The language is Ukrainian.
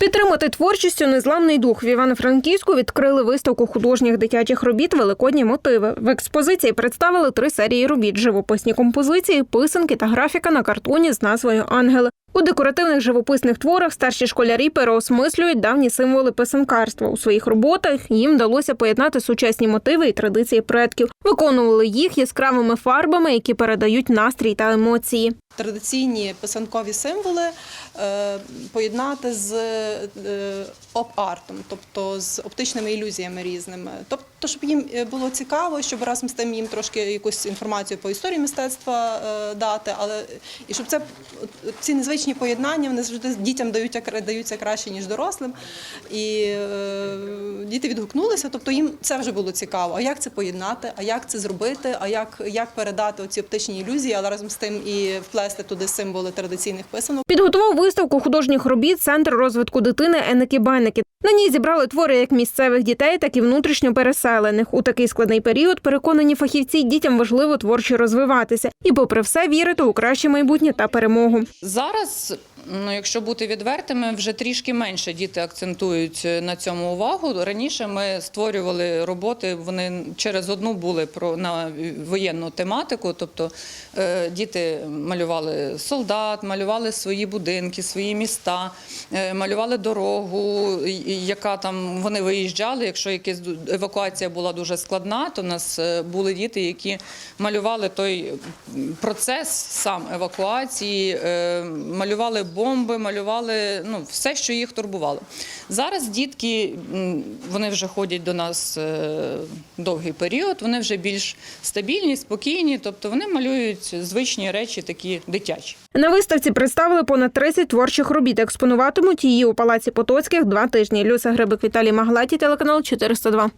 Підтримати творчістю незламний дух в Івано-Франківську відкрили виставку художніх дитячих робіт Великодні мотиви. В експозиції представили три серії робіт: живописні композиції, писанки та графіка на картоні з назвою Ангели. У декоративних живописних творах старші школярі переосмислюють давні символи писанкарства. У своїх роботах їм вдалося поєднати сучасні мотиви і традиції предків. Виконували їх яскравими фарбами, які передають настрій та емоції. Традиційні писанкові символи е, поєднати з е, оп-артом, тобто з оптичними ілюзіями різними. Тобто, щоб їм е, було цікаво, щоб разом з тим їм трошки якусь інформацію по історії мистецтва дати, але і щоб це ці незвичні поєднання вони завжди дітям дають даються краще ніж дорослим. І діти відгукнулися, тобто їм це вже було цікаво. А як це поєднати? А як це зробити? А як, як передати оці оптичні ілюзії, але разом з тим і вплести туди символи традиційних писанок. Підготував виставку художніх робіт Центр розвитку дитини Еники Байники. На ній зібрали твори як місцевих дітей, так і внутрішньо переселених. У такий складний період переконані фахівці дітям важливо творчо розвиватися і, попри все, вірити у краще майбутнє та перемогу. Зараз, ну якщо бути відвертими, вже трішки менше діти акцентують на цьому увагу. Раніше ми створювали роботи, вони через одну були про на воєнну тематику. Тобто е, діти малювали солдат, малювали свої будинки, свої міста, е, малювали дорогу, яка там вони виїжджали. Якщо якась евакуація була дуже складна, то в нас е, були діти, які малювали той процес сам евакуації, е, малювали бомби, малювали ну, все, що їх турбувало. Зараз дітки вони вже ходять до нас е, довгий період, вони вже більш стабільні, спокійні, тобто вони малюють звичні речі, такі дитячі. На виставці представили понад 30 творчих робіт. Експонуватимуть її у палаці Потоцьких два тижні. Люся Грибик, Віталій Маглаті, телеканал 402.